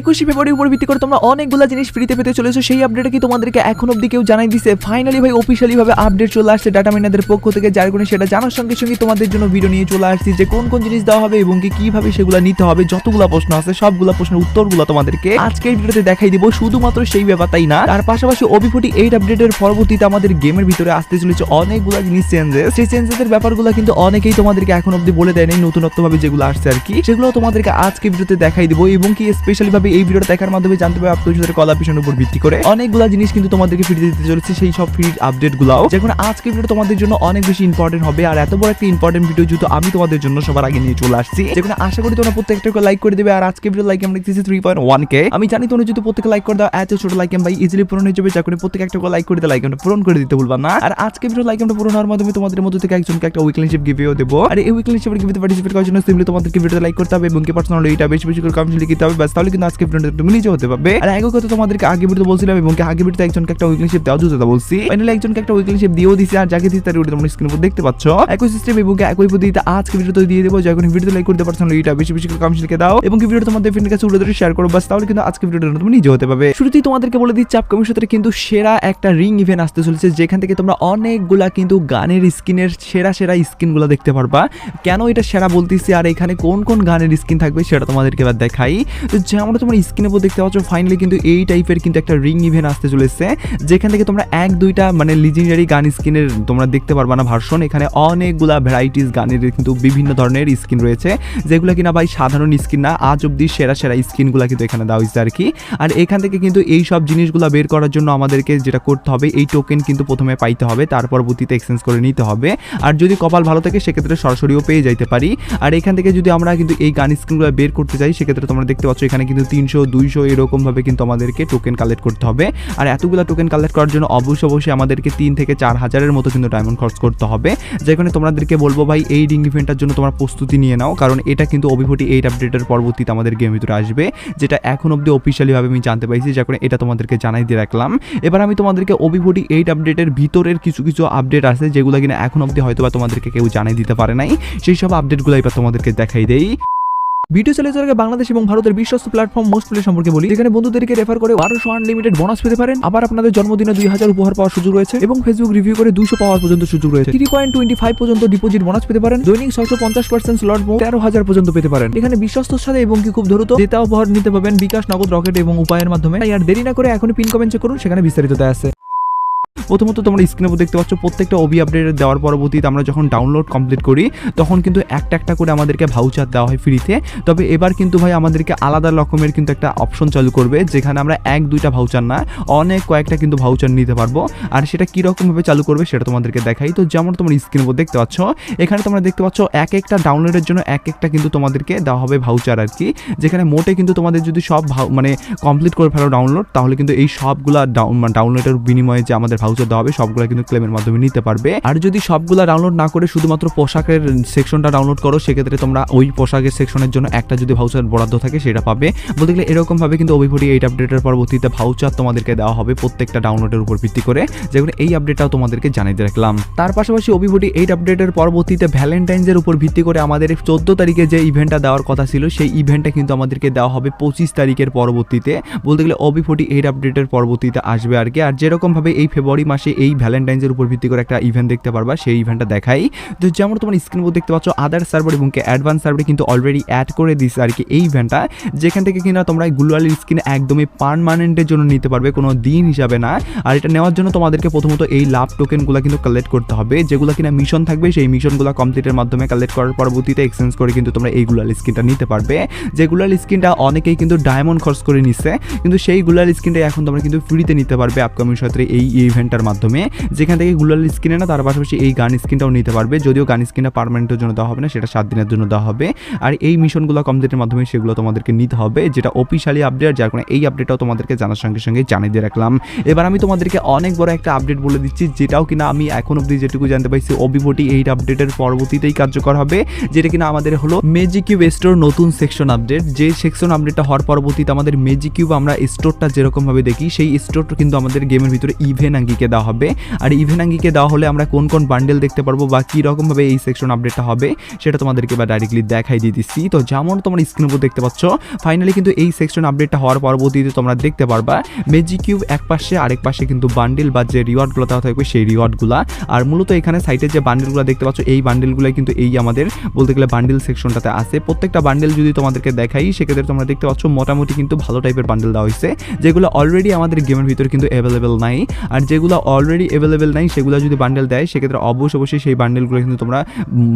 একুশে ফেব্রুয়ারির উপর ভিত্তি করে তোমরা অনেকগুলো জিনিস ফ্রিতে পেতে চলেছো। সেই আপডেটে কি তোমাদেরকে এখন অব্দি কেউ জানাই দিছে ফাইনালি ভাই অফিসিয়ালি ভাবে আপডেট চলে আসছে ডাটা মাইনাদের পক্ষ থেকে, যার কারণে সেটা জানার সঙ্গে সঙ্গে তোমাদের জন্য ভিডিও নিয়ে চলে আসছি যে কোন কোন জিনিস দেওয়া হবে এবং কীভাবে সেগুলো নিতে হবে, যতগুলো প্রশ্ন আছে, সবগুলো প্রশ্নের উত্তরগুলো তোমাদেরকে আজকে এই ভিডিওতে দেখাই দিব। শুধুমাত্র সেই ব্যাপারটাই না, তার পাশাপাশি ওবিফোর্টি এইট আপডেটের পরবর্তীতে আমাদের গেমের ভিতরে আসতে চলেছে অনেকগুলো জিনিস চেঞ্জেস সেই চেঞ্জেসের ব্যাপারগুলো কিন্তু অনেকেই তোমাদেরকে এখন অব্দি বলে দেয়নি নতুনত্ব ভাবে যেগুলো আসছে আর কি। সেগুলো তোমাদেরকে আজকে ভিডিওতে দেখাই দিব এবং কি স্পেশালি ভাবে এই ভিডিওটা দেখার মাধ্যমে জানতে পারবে আপনাদের কলা পিছনের উপর ভিত্তি করে। অনেকগুলো জিনিস কিন্তু তোমাদেরকে ফ্রিতে দিতে চলেছে, সেই সব ফ্রি আপডেট গুলাও। যেখানে আজকে ভিডিও তোমাদের জন্য অনেক বেশি ইম্পর্টেন্ট হবে, আর এত বড় একটা ইম্পর্টেন্ট ভিডিও যেহেতু আমি তোমাদের জন্য সবার আগে নিয়ে চলে আসছি। যেখানে আশা করি তোমরা প্রত্যেকটা লাইক করে দেবে, আর আজকে ভিডিও লাইক আমরা দেখতেছি থ্রি পয়েন্ট ওয়ান কে আমি জানি তোমরা যদি প্রত্যেকে লাইক করে দাও, এত ছোট লাইক ভাই ইজিলি পূরণ হয়ে যাবে, যা করে প্রত্যেক একটা লাইক করে দিতে লাইক আমরা পূরণ করে দিতে বলবা না। আর আজকে ভিডিও লাইক আমরা পূরণ হওয়ার মাধ্যমে তোমাদের মধ্যে থেকে একজনকে একটা উইকলিনশিপ গিভেও দেবো। আর এই উইকলিনশিপের গিভেতে পার্টিসিপেট করার জন্য সিম্পলি তোমাদেরকে ভিডিওতে লাইক করতে হবে, এবং কি পার্সোনাল এটা বেশি বেশি করে কমেন্ট লিখতে হবে, ব্যাস তাহলে কিন্তু আজকে ভিডিওটা তুমি নিজে হতে পারবে। আর আগে কথা তোমাদেরকে আগে ভিডিও বলছিলাম, এবং আগে ভিডিওতে একজনকে একটা উইকলিনশিপ দেওয়া যেতে বলছি। ফাইনালি একজনকে একটা উইকলিনশিপ দিয়েও দিছি, আর যাকে দিছি তার ভিডিও তোমরা স্ক্রিনের উপর দেখতে পাচ্ছ। একই সিস্টেম এবং একই পদ্ধতিতে আজকে ভিডিওতে দিয়ে দেবো। যখন ভিডিওতে লাইক করতে পার্সোনাল এটা বেশি বেশি করে লিখে দাও। এবং কি ভিডিও তোমাদের ফ্রেন্ডের কাছে উড়ে ধরে শেয়ার করো বাস তাহলে কিন্তু আজকে ভিডিওটা তুমি নিজে হতে পারবে। শুরুতেই তোমাদেরকে বলে দিচ্ছি আপকামিং সাথে কিন্তু সেরা একটা রিং ইভেন্ট আসতে চলেছে, যেখান থেকে তোমরা অনেকগুলা কিন্তু গানের স্কিনের সেরা সেরা স্কিনগুলো দেখতে পারবা। কেন এটা সেরা বলতেছি, আর এখানে কোন কোন গানের স্কিন থাকবে সেটা তোমাদেরকে এবার দেখাই। তো যেমন তোমরা স্ক্রিনের উপর দেখতে পাচ্ছ ফাইনালি কিন্তু এই টাইপের কিন্তু একটা রিং ইভেন্ট আসতে চলেছে, যেখান থেকে তোমরা এক, দুইটা মানে লিজেন্ডারি গান স্কিনের তোমরা দেখতে পারবা না ভার্সন এখানে অনেকগুলা ভ্যারাইটিস গানের কিন্তু বিভিন্ন ধরনের স্কিন রয়েছে, যেগুলো কিনা ভাই সাধারণ স্কিন না, আজ অব্দি সেরা সেরা স্কিনগুলো কিন্তু এখানে দেওয়া হয়েছে আর কি আর এখান থেকে কিন্তু এই সব জিনিসগুলো বের করার জন্য আমাদেরকে যেটা করতে হবে, এই টোকেন কিন্তু প্রথমে পাইতে হবে, তার পরবর্তীতে এক্সচেঞ্জ করে নিতে হবে। আর যদি কপাল ভালো থাকে, সেক্ষেত্রে সরাসরিও পেয়ে যাইতে পারি। আর এখান থেকে যদি আমরা কিন্তু এই গান স্ক্রিনগুলো বের করতে চাই, সেক্ষেত্রে তোমরা দেখতে পাচ্ছ এখানে কিন্তু তিনশো, দুইশো এরকমভাবে কিন্তু আমাদেরকে টোকেন কালেক্ট করতে হবে। আর এতগুলো টোকেন কালেক্ট করার জন্য অবশ্যই অবশ্যই আমাদেরকে তিন থেকে চার হাজারের মতো কিন্তু ডায়মন্ড খরচ করতে হবে। যেখানে তোমাদেরকে বলব ভাই, এই রিং ইভেন্টটার জন্য তোমার প্রস্তুতি নিয়ে নাও, কারণ এটা কিন্তু অভিভূতি এইট আপডেটের পরবর্তীতে আমাদের গেম ভিতরে আসবে, যেটা এখন অব্দি অফিসিয়ালিভাবে আমি জানতে পাইছি যখন এটা তোমাদেরকে জানাই দিয়ে রাখলাম। এবার আমি তোমাদেরকে অভিভূতি এইট আপডেটের ভিতরের কিছু কিছু আপডেট আছে, যেগুলো কিনা এখন অব্দি হয়তো বা তোমাদেরকে কেউ জানাই দিতে পারে নাই। সেই সব আপডেটগুলো এবার তোমাদেরকে দেখাই দেই। ভিডিও চলে যাওয়ার বাংলাদেশ এবং ভারতের বিশ্বস্ত প্ল্যাটফর্ম মোস্ট প্লে সম্পর্কে বলি। যেখানে বন্ধুদেরকে রেফার করে বারোশো আনলিমিটেড বোনাস পেতে পারেন। আবার আপনাদের জন্মদিনে দুই হাজার উপহার পাওয়ার সুযোগ রয়েছে এবং ফেসবুক রিভিউ করে দুশো পাওয়ার পর্যন্ত সুযোগ রয়েছে। থ্রি পয়েন্ট টোয়েন্টি ফাইভ পর্যন্ত ডিপোজিট বোনাস পেতে পারেন। দৈনিক ছশো পঞ্চাশ পার্সেন্ট স্লট তেরো হাজার পর্যন্ত পেতে পারেন। এখানে বিশ্বস্তর সাথে এবং কি খুব দ্রুত জেতা উপহার নিতে পাবেন বিকাশ, নগদ, রকেট এবং উপায়ের মাধ্যমে। আর দেরি না করে এখনই পিন কমেন্ট করুন, সেখানে বিস্তারিত আছে। প্রথমত তোমরা স্ক্রিনের উপর দেখতে পাচ্ছ, প্রত্যেকটা ওবি আপডেট দেওয়ার পরবর্তীতে আমরা যখন ডাউনলোড কমপ্লিট করি, তখন কিন্তু একটা একটা করে আমাদেরকে ভাউচার দেওয়া হয় ফ্রিতে তবে এবার কিন্তু ভাই আমাদেরকে আলাদা রকমের কিন্তু একটা অপশন চালু করবে, যেখানে আমরা এক, দুইটা ভাউচার না, অনেক কয়েকটা কিন্তু ভাউচার নিতে পারব। আর সেটা কীরকমভাবে চালু করবে সেটা তোমাদেরকে দেখাই। তো যেমন তোমরা স্ক্রিনের উপর দেখতে পাচ্ছ, এখানে তোমরা দেখতে পাচ্ছ এক একটা ডাউনলোডের জন্য এক একটা কিন্তু তোমাদেরকে দেওয়া হবে ভাউচার আর কি, যেখানে মোটে কিন্তু তোমাদের যদি সব মানে কমপ্লিট করে ফেলো ডাউনলোড তাহলে কিন্তু এই সবগুলা ডাউন ডাউনলোডের বিনিময়ে যে আমাদের ভাউচার দেওয়া হবে, সবগুলো কিন্তু ক্লেমের মাধ্যমে নিতে পারবে। আর যদি সবগুলা ডাউনলোড না করে শুধুমাত্র পোশাকের সেকশনটা ডাউনলোড করো, সেক্ষেত্রে তোমরা ওই পোশাকের সেকশনের জন্য একটা যদি ভাউচার বরাদ্দ থাকে, সেটা পাবে। বলতে গেলে এরকম ভাবে কিন্তু অভিভূতি এইট আপডেটের পরবর্তীতে ভাউচার তোমাদেরকে দেওয়া হবে প্রত্যেকটা ডাউনলোডের উপর ভিত্তি করে। যেগুলো এই আপডেটটাও তোমাদেরকে জানিয়ে রাখলাম। তার পাশাপাশি অভিভূতি এইট আপডেটের পরবর্তীতে ভ্যালেন্টাইন্সের উপর ভিত্তি করে আমাদের চোদ্দ তারিখে যে ইভেন্টটা দেওয়ার কথা ছিল, সেই ইভেন্টটা কিন্তু আমাদেরকে দেওয়া হবে পঁচিশ তারিখের পরবর্তীতে। বলতে গেলে অবি ফোর্টি এইট আপডেটের পরবর্তীতে আসবে আর কি। আর যেরকম ভাবে এই ফেব্রুয়ারি মাসে এই ভ্যালেন্টাইন্সের উপর ভিত্তি করে একটা ইভেন্ট দেখতে পারবা, সেই ইভেন্টটা দেখাই। তো যেমন তোমার স্ক্রিন উপর দেখতে পাচ্ছ আদার সার্ভার এবং অ্যাডভান্স সার্ভারে কিন্তু অলরেডি অ্যাড করে দিচ্ছে আর কি এই ইভেন্টটা যেখান থেকে কিনা তোমরা গ্লোয়ালের স্কিন একদমই পারমানেন্টের জন্য নিতে পারবে, কোনো দিন হিসাবে না। আর এটা নেওয়ার জন্য তোমাদেরকে প্রথমত এই লাভ টোকেনগুলো কিন্তু কালেক্ট করতে হবে। যেগুলো কিনা মিশন থাকবে, সেই মিশনগুলো কমপ্লিটের মাধ্যমে কালেক্ট করার পরবর্তীতে এক্সচেঞ্জ করে কিন্তু তোমরা এই গুলাল স্কিনটা নিতে পারবে। যে গুলাল স্কিনটা অনেকেই কিন্তু ডায়মন্ড খরচ করে নিচ্ছে কিন্তু সেই গুলাল স্কিনটা এখন তোমরা কিন্তু ফ্রিতে নিতে পারবে আপকামিং সত্রে এই ইভেন্টটার মাধ্যমে, যেখান থেকে গুলাল স্কিনে না, তার পাশাপাশি এই গান স্কিনটাও নিতে পারবে। যদিও গান স্ক্রিনটা পারমানেন্টের জন্য দেওয়া হবে না, সেটা সাত দিনের জন্য দেওয়া হবে। আর এই মিশনগুলো কমপ্লিটের মাধ্যমে সেগুলো তোমাদেরকে নিতে হবে, যেটা অফিসিয়ালি আপডেট যার কারণে এই আপডেটটাও তোমাদেরকে জানার সঙ্গে সঙ্গে জানিয়ে দিয়ে রাখলাম। এবার আমি তোমাদেরকে অনেক বড় একটা আপডেট বলে দিচ্ছি, যেটাও কিনা আমি এখন অব্দি যেটুকু জানতে পাইছি অবিভটি এইট আপডেটের পরবর্তীতেই কার্যকর হবে। যেটা কিনা আমাদের হলো মেজিকিউব স্টোর নতুন সেকশন আপডেট যে সেকশন আপডেটটা হওয়ার পরবর্তীতে আমাদের মেজিকিউব আমরা স্টোরটা যেরকম ভাবে দেখি, সেই স্টোরটা কিন্তু আমাদের গেমের ভিতরে ইভেন আঙ্গিকে আঙ্গিকে দেওয়া হবে। আর ইভেন আঙ্গিকে দেওয়া হলে আমরা কোন কোন বান্ডেল দেখতে পারব বা কী রকমভাবে এই সেকশন আপডেটটা হবে, সেটা তোমাদেরকে বা ডাইরেক্টলি দেখাই দিয়ে দিচ্ছি। তো যেমন তোমরা স্ক্রিনের উপর দেখতে পাচ্ছ ফাইনালি কিন্তু এই সেকশন আপডেটটা হওয়ার পরবর্তীতে তোমরা দেখতে পারবা ম্যাজিক কিউব এক পাশে, আরেক পাশে কিন্তু বান্ডেল বা যে রিওয়ার্ডগুলো দেওয়া থাকবে সেই রিওয়ার্ডগুলো আর মূলত এখানে সাইটে যে বান্ডেলগুলো দেখতে পাচ্ছ, এই বান্ডেলগুলো কিন্তু এই আমাদের বলতে গেলে বান্ডেল সেকশনটাতে আছে। প্রত্যেকটা বান্ডেল যদি তোমাদেরকে দেখাই, সেক্ষেত্রে তোমরা দেখতে পাচ্ছ মোটামুটি কিন্তু ভালো টাইপের বান্ডেল দেওয়া হয়েছে, যেগুলো অলরেডি আমাদের গেমের ভিতরে কিন্তু অ্যাভেলেবেল নাই। আর যেগুলো অলরেডি অ্যাভেলেবেল নাই, সেগুলো যদি বান্ডেল দেয়, সেক্ষেত্রে অবশ্যই অবশ্যই সেই বান্ডেলগুলো কিন্তু তোমরা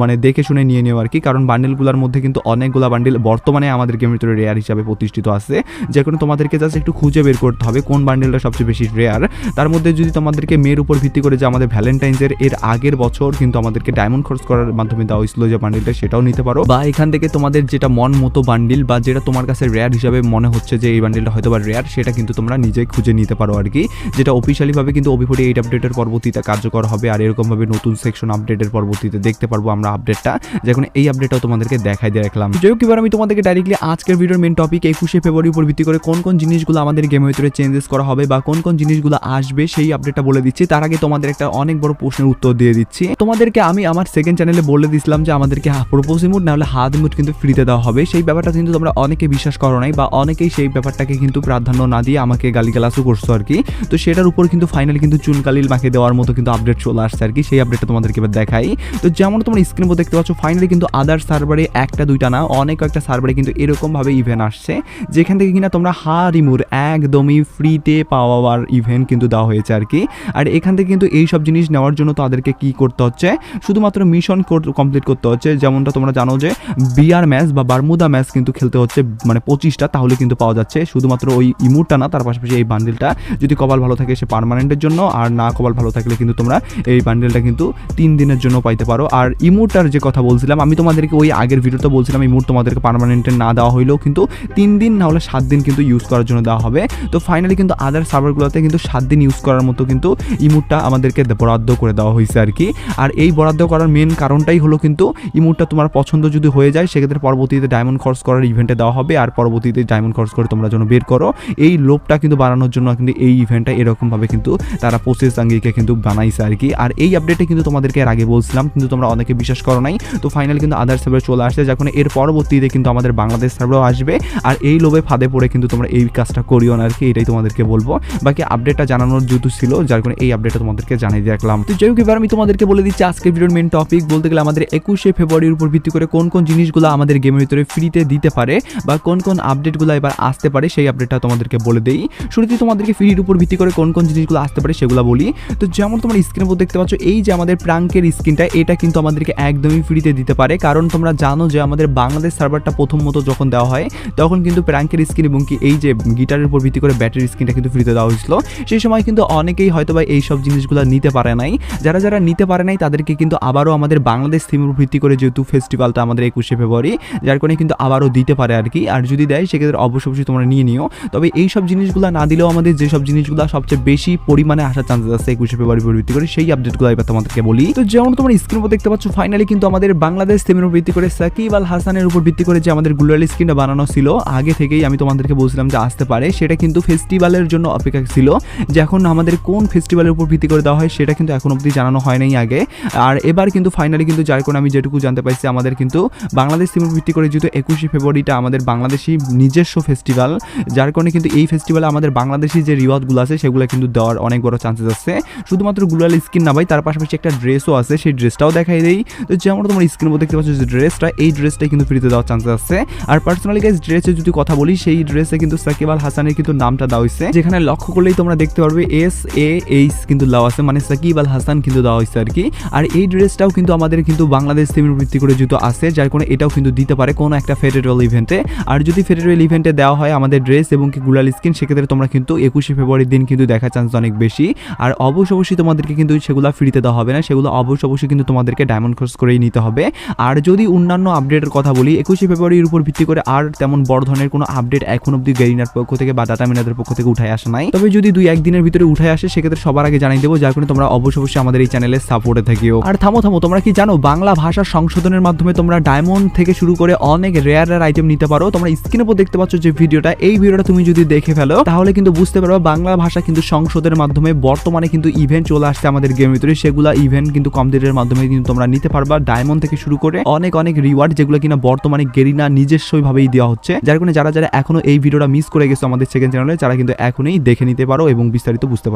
মানে দেখে শুনে নিয়ে নিও আর কি। কারণ বান্ডেলগুলোর মধ্যে কিন্তু অনেকগুলো বান্ডেল বর্তমানে আমাদের গেমের ভিতরে রেয়ার হিসাবে প্রতিষ্ঠিত আছে। যে কোনো তোমাদেরকে জাস্ট একটু খুঁজে বের করতে হবে কোন বান্ডেলটা সবচেয়ে বেশি রেয়ার তার মধ্যে যদি তোমাদেরকে মেয়ের উপর ভিত্তি করে যে আমাদের ভ্যালেন্টাইন্সের এর আগের বছর কিন্তু আমাদেরকে ডায়মন্ড খরচ করার মাধ্যমে দেওয়া হয়েছিল যে বান্ডেলটা সেটাও নিতে পারো। বা এখান থেকে তোমাদের যেটা মন মতো বান্ডিল বা যেটা তোমার কাছে রেয়ার হিসাবে মনে হচ্ছে যে এই বান্ডেলটা হয়তো বা রেয়ার সেটা কিন্তু তোমরা নিজেই খুঁজে নিতে পারো আর কি। যেটা অফিসিয়ালিভাবে কিন্তু ওবিফোর্টি এইট আপডেটের পরবর্তীতে কার্যকর হবে আর এরকমভাবে নতুন সেকশন আপডেটের পরবর্তীতে দেখতে পারব আমরা আপডেটটা যখন এই আপডেটটাও তোমাদেরকে দেখাই দিয়ে রাখলাম। যাই হোক, এবার আমি তোমাদেরকে ডাইরেক্টলি আজকের ভিডিওর মেন টপিক একুশে ফেব্রুয়ারির উপর ভিত্তি করে কোন কোন জিনিসগুলো আমাদের গেমের ভিতরে চেঞ্জেস করা হবে বা কোন কোন জিনিসগুলো আসবে সেই আপডেটটা বলে দিচ্ছি। তার আগে তোমাদের একটা অনেক বড় প্রশ্নের উত্তর দিয়ে দিচ্ছি। তোমাদেরকে আমি আমার সেকেন্ড চ্যানেলে বলে দিছিলাম যে আমাদেরকে প্রপোজ ইমুট না হলে হাত ইমুট কিন্তু ফ্রিতে দেওয়া হবে। সেই ব্যাপারটা কিন্তু তোমরা অনেকে বিশ্বাস করো নাই বা অনেকেই সেই ব্যাপারটাকে কিন্তু প্রাধান্য না দিয়ে আমাকে গালিগালাসও করছ আর কি। তো সেটার উপর কিন্তু ফাইনালি কিন্তু চুনকালিল মাকে দেওয়ার মতো কিন্তু আপডেট চলে আসছে আর কি, সেই আপডেটটা তোমাদেরকে এবার দেখাই। তো যেমন তোমরা স্ক্রিন দেখতে পাচ্ছ ফাইনালি কিন্তু আদার সার্ভারে একটা, দুইটা না, অনেক একটা সার্ভারে কিন্তু এরকমভাবে ইভেন্ট আসছে, যেখান থেকে কিনা তোমরা হা রিমুর একদমই ফ্রিতে পাওয়ার ইভেন্ট কিন্তু দেওয়া হয়েছে আর কি। আর এখান থেকে কিন্তু এই সব জিনিস নেওয়ার জন্য তাদেরকে কি করতে হচ্ছে, শুধুমাত্র মিশন কমপ্লিট করতে হচ্ছে, যেমনটা তোমরা জানো যে বিআর ম্যাচ বা বারমুদা ম্যাচ কিন্তু খেলতে হচ্ছে মানে পঁচিশটা, তাহলে কিন্তু পাওয়া যাচ্ছে। শুধুমাত্র ওই ইমুরটা না, তার পাশাপাশি এই বান্ডিলটা যদি কপাল ভালো থাকে সে পার্মানেন্টের জন্য। আর না কপাল ভালো থাকলে কিন্তু তোমরা এই বান্ডেলটা কিন্তু তিন দিনের জন্য পাইতে পারো। আর ইমুরটার যে কথা বলছিলাম, আমি তোমাদেরকে ওই আগের ভিডিওতে বলছিলাম, ইমুর তোমাদেরকে পার্মানেন্টের না দেওয়া হইলেও কিন্তু তিন দিন না হলে সাত দিন কিন্তু ইউজ করার জন্য দেওয়া হবে। তো ফাইনালি কিন্তু আদার সার্ভারগুলোতে কিন্তু সাত দিন ইউজ করার মতো কিন্তু ইমুরটা আমাদেরকে বরাদ্দ করে দেওয়া হয়েছে আর কি। আর এই বরাদ্দ করার মেন কারণটাই হলো কিন্তু ইমুরটা তোমার পছন্দ যদি হয়ে যায়, সেক্ষেত্রে পরবর্তীতে ডায়মন্ড খরচ করার ইভেন্টে দেওয়া হবে আর পরবর্তীতে ডায়মন্ড খরচ করে তোমরা যেন বের করো। এই লোভটা কিন্তু বাড়ানোর জন্য কিন্তু এই ইভেন্টটা এরকমভাবে কিন্তু তারা প্রসেস আঙ্গিকে কিন্তু বানাইছে আর কি। আর এই আপডেটে কিন্তু তোমাদেরকে আগে বলছিলাম, কিন্তু তোমরা অনেকে বিশ্বাস করো নাই। তো ফাইনাল কিন্তু আদার সার্ভার চলে আসছে, যখন এর পরবর্তীতে কিন্তু আমাদের বাংলাদেশ সার্ভারও আসবে। আর এই লোভে ফাঁদে পড়ে কিন্তু তোমরা এই কাজটা করিও না আর কি, এটাই তোমাদেরকে বলব। বাকি আপডেটটা জানানোর যেহেতু ছিল, যার কারণে এই আপডেটটা তোমাদেরকে জানিয়ে রাখলাম তো যাই হোক, এবার আমি তোমাদেরকে বলে দিচ্ছি, আজকের ভিডিওর মেন টপিক বলতে গেলে আমাদের একুশে ফেব্রুয়ারির উপর ভিত্তি করে কোন কোন জিনিসগুলো আমাদের গেমের ভিতরে ফ্রিতে দিতে পারে বা কোন কোন আপডেটগুলো এবার আসতে পারে, সেই আপডেটটা তোমাদেরকে বলে দেই। শুরুতেই তোমাদেরকে ফ্রির উপর ভিত্তি করে কোন কোন জিনিসগুলো আসতে পারে সেগুলো বলি। তো যেমন তোমরা স্ক্রিনের উপর দেখতে পাচ্ছ, এই যে আমাদের প্রাঙ্কের স্ক্রিনটা এটা কিন্তু আমাদেরকে একদমই ফ্রিতে দিতে পারে। কারণ তোমরা জানো যে আমাদের বাংলাদেশ সার্ভারটা প্রথম মতো যখন দেওয়া হয়, তখন কিন্তু প্রাঙ্কের স্ক্রিন এবং কি এই যে গিটারের উপর ভিত্তি করে ব্যাটারি স্ক্রিনটা কিন্তু ফ্রিতে দেওয়া হয়েছিল। সেই সময় কিন্তু অনেকেই হয়তো বা এই সব জিনিসগুলো নিতে পারে নাই। যারা যারা নিতে পারে নাই, তাদেরকে কিন্তু আবারও আমাদের বাংলাদেশ থিমের ভিত্তি করে যেহেতু ফেস্টিভ্যালটা আমাদের একুশে ফেব্রুয়ারি, যার কারণে কিন্তু আবারও দিতে পারে আর কি। আর যদি দেয়, সেক্ষেত্রে অবশ্যই তোমরা নিয়ে নিও। তবে এই সব জিনিসগুলো না দিলেও আমাদের যেসব জিনিসগুলো সবচেয়ে বেশি পরিমাণে আসার চান্সেস আছে, একুশে ফেব্রুয়ারি উপর ভিত্তি করে সেই আপডেটগুলো এবার তোমাদেরকে বলি। তো যেমন তোমরা স্ক্রিন উপর দেখতে পাচ্ছ ফাইনালি কিন্তু আমাদের বাংলাদেশ থিমের উপর ভিত্তি করে সাকিব আল হাসানের উপর ভিত্তি করে যে আমাদের গ্লোয়াল স্ক্রিনটা বানানো ছিল, আগে থেকেই আমি তোমাদেরকে বলছিলাম যে আসতে পারে। সেটা কিন্তু ফেস্টিভ্যালের জন্য অপেক্ষা ছিল, যে এখন আমাদের কোন ফেস্টিভ্যালের উপর ভিত্তি করে দেওয়া হয় সেটা কিন্তু এখন অবধি জানানো হয় নাই আগে। আর এবার কিন্তু ফাইনালি কিন্তু যার কারণে আমি যেটুকু জানতে পারছি, আমাদের কিন্তু বাংলাদেশ থিমের ভিত্তি করে যেহেতু একুশে ফেব্রুয়ারিটা আমাদের বাংলাদেশি নিজস্ব ফেস্টিভ্যাল যার কারণে কিন্তু এই ফেস্টিভ্যালে আমাদের বাংলাদেশি যে রিওয়াজগুলো আছে সেগুলো কিন্তু দেওয়ার অনেক বড় চান্সেস আছে। শুধুমাত্র গ্লোয়াল স্কিন না ভাই, তার পাশাপাশি একটা ড্রেসও আছে, সেই ড্রেসটাও দেখাই দেই। তো যেমন তোমার স্ক্রিনের মধ্যে দেখতে পাচ্ছ যে ড্রেসটা এই ড্রেসটাই কিন্তু ফ্রিতে দেওয়ার চান্সেস আছে। আর পার্সোনালি গাইজ ড্রেসে যদি কথা বলি, সেই ড্রেসে কিন্তু সাকিব আল হাসানের কিন্তু নামটা দেওয়া হয়েছে যেখানে লক্ষ্য করলেই তোমরা দেখতে পারবে এস এ এইচ কিন্তু দেওয়া আছে মানে সাকিব আল হাসান কিন্তু দেওয়া হয়েছে আর কি আর এই ড্রেসটাও কিন্তু আমাদের কিন্তু বাংলাদেশ থিমের ভিত্তি করে যেহেতু আছে, যার কারণে এটাও কিন্তু দিতে পারে কোনো একটা ফেডারেল ইভেন্টে আর যদি ফেডারেল ইভেন্টে দেওয়া হয় আমাদের ড্রেস এবং কি গুলাল স্কিন সেক্ষেত্রে তোমরা কিন্তু একুশে ফেব্রুয়ারির দিন কিন্তু দেখার চান্স অনেক বেশি। আর অবশ্য অবশ্যই তোমাদেরকে কিন্তু সেগুলো ফ্রিতে দেওয়া হবে না। সেগুলো অবশ্য অবশ্যই কিন্তু তোমাদেরকে ডায়মন্ড খরচ করেই নিতে হবে। আর যদি অন্যান্য আপডেটের কথা বলি, একুশে ফেব্রুয়ারির উপর ভিত্তি করে আর তেমন বড় ধরনের কোনো আপডেট এখন অব্দি গেরিনার পক্ষ থেকে বা ডাটা মিনাদের পক্ষ থেকে উঠায় আসা নাই। তবে যদি দুই একদিনের ভিতরে উঠে আসে, সেক্ষেত্রে সবার আগে জানিয়ে দেবো, যার কারণে তোমরা অবশ্যই অবশ্যই আমাদের এই চ্যানেলে সাপোর্টে থাকিও। আর থামো থামো, তোমরা কি জানো, বাংলা ভাষা সংশোধনের মাধ্যমে তোমরা ডায়মন্ড থেকে শুরু করে অনেক রেয়ার রেয়ার আইটেম নিতে পারো। তোমরা স্ক্রিনের উপর দেখতে পাচ্ছ যে ভিডিওটা এই ভিডিওটা তুমি যদি দেখে ফেলো, তাহলে কিন্তু বুঝতে পারবে বাংলা ভাষা কিন্তু সংশোধনের মাধ্যমে বর্তমানে কিন্তু ইভেন্ট চলে আসছে আমাদের গেমের ভিতরে। সেগুলো ইভেন্ট কিন্তু কম্পিউটারের মাধ্যমে কিন্তু তোমরা নিতে পারবা। ডায়মন্ড থেকে শুরু করে অনেক অনেক রিওয়ার্ড যেগুলো কিনা বর্তমানে গেরিনা নিজস্বই ভাবেই দেওয়া হচ্ছে। যার কারণে যারা যারা এখনও এই ভিডিওটা মিস করে গেছো আমাদের সেকেন্ড চ্যানেলে যারা কিন্তু এখনই দেখে নিতে পারো এবং বিস্তারিত বুঝতে পারো।